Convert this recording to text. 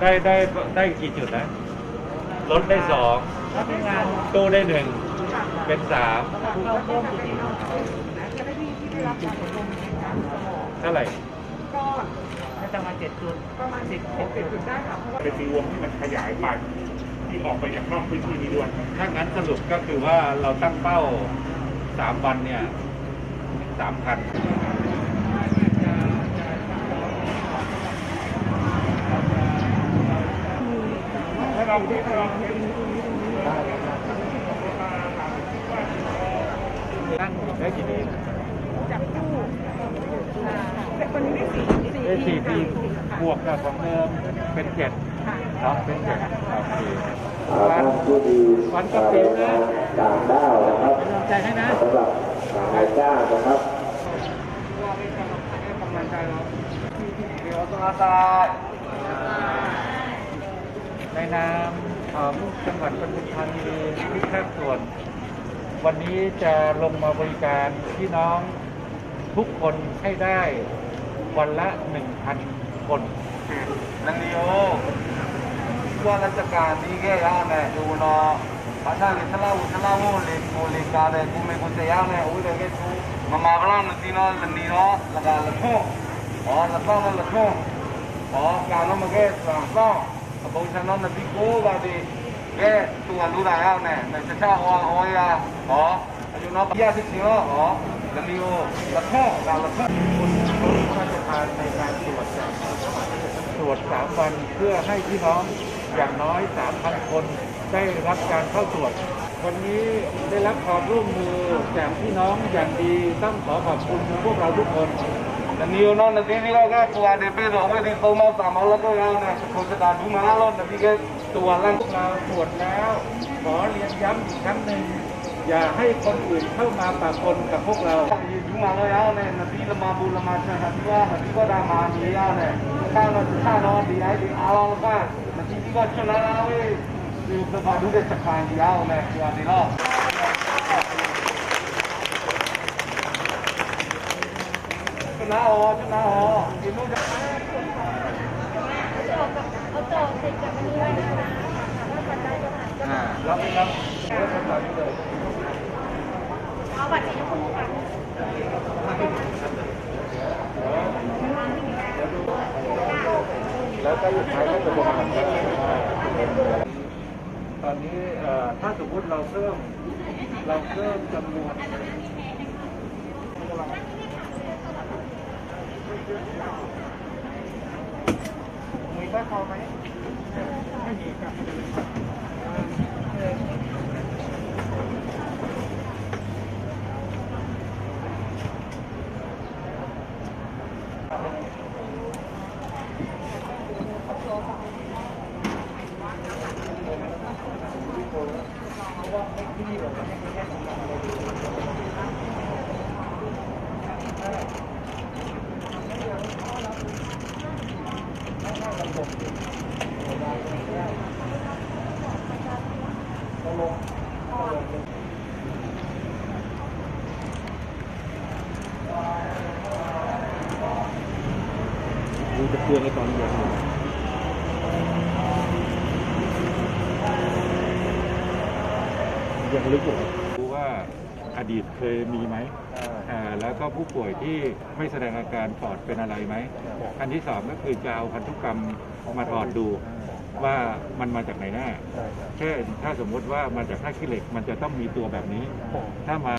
ได้ได้ได้กี่จุดนะรถได้สองแล้วเป็นงานตู้ได้หนึ่งเป็นสามเราเพิ่มจุดเท่าไหร่น่าจะมาเจ็ดจุดประมาณสิบหกจุดได้ค่ะเป็นรวมที่มันขยายไปที่ออกไปจากนอกพื้นที่นี้ด้วยถ้างั้นสรุปก็คือว่าเราตั้งเป้าสามวันเนี่ยสามพัน ถ้าเราที่งได้กี่ปีจากตู้แต่คนนี้ได้สี่สี่ปีบวกกับของเดิมเป็นเจ็ดค่ะเนาะเป็นเจ็ดโอเคอ่าท่านดีวันกับปิวนะต่างด้าวนะครับเป็นกำลังใจให้นะสำหรับนายจ้างนะครับในนามของจังหวัดปทุมธานีทุกภาคส่วน วันนี้จะลงมาบริการพี่น้องทุกคนให้ได้วันละ 1,000 คนนังนิโยว่าราชการนี้แก่ยาวแน่ดูเนาะภาษาลิสลาอุสลาโมเลโกเลกาเดกูเมกุเตยาวแน่โอ้ยเด็กทูมามาบลานตีนอลันีเนาะละกาละทุ่งอ๋อละต้องละทุ่งอ๋อการนมาแก่สามต้อง บุษนนบิโกบาดีแก่ตัวรู้ได้ยาวแน่ในชาอ๋ออ๋อยาอ๋ออายุน้องยาสิสิเนาะอ๋อนังนิโยละทุ่งการละทุ่งคุณพระราชทานในการตรวจตรวจสามวันเพื่อให้พี่น้องอย่างน้อย3,000คนได้รับการเข้าตรวจวันนี้ได้รับความร่วมมือจากพี่น้องอย่างดีต้องขอขอบคุณพวกเราทุกคน Niyo no na tini ko ka tuwa de pe do di to ma ta ma lo ko ya na ko ta du ma lo na ti ke ตัวร่างมาตรวดแล้ว ขอเรียนย้ำอีกครั้งหนึ่งอย่าให้คนอื่นเข้ามาปะปนกับพวกเราอยู่มาแล้วเนี่ยนบีละมาบุละมาชาที่ว่านบีก็ดามามียาเนี่ยข้าวนอนข้าวนอนดีไอ้ดีอารมณ์ก็นบีก็ชนะแล้วเว้ยอยู่สบายดูได็กสัายดีเอเนี่ยตัวดีรอด อกินลูกจะเอาโจทย์ติดกับอันนี้ไว้นะคะว่าคนได้จะผ่านอ่ารับรับเริ่มกันตอนนี้เลยเอาบัตรสีชมพูค่ะแล้วก็สุดท้ก็จะลงกันตอนนี้ถ้าสมมติเราเพิ่มเราเพิ่มจำนวน มีบ้านพอไหมไม่มีครับ ดูจะเพื่อนในตอนเย็นยังลึกอยู่ดูว่า อดีตเคยมีไหมอ่าแล้วก็ผู้ป่วยที่ไม่แสดงอาการปอดเป็นอะไรไหมอันที่สองก็คือจะเอาพันธุกรรมมาถอดดูว่ามันมาจากไหนแน่เช่นถ้าสมมุติว่ามาจากท่าขี้เหล็กมันจะต้องมีตัวแบบนี้ถ้ามา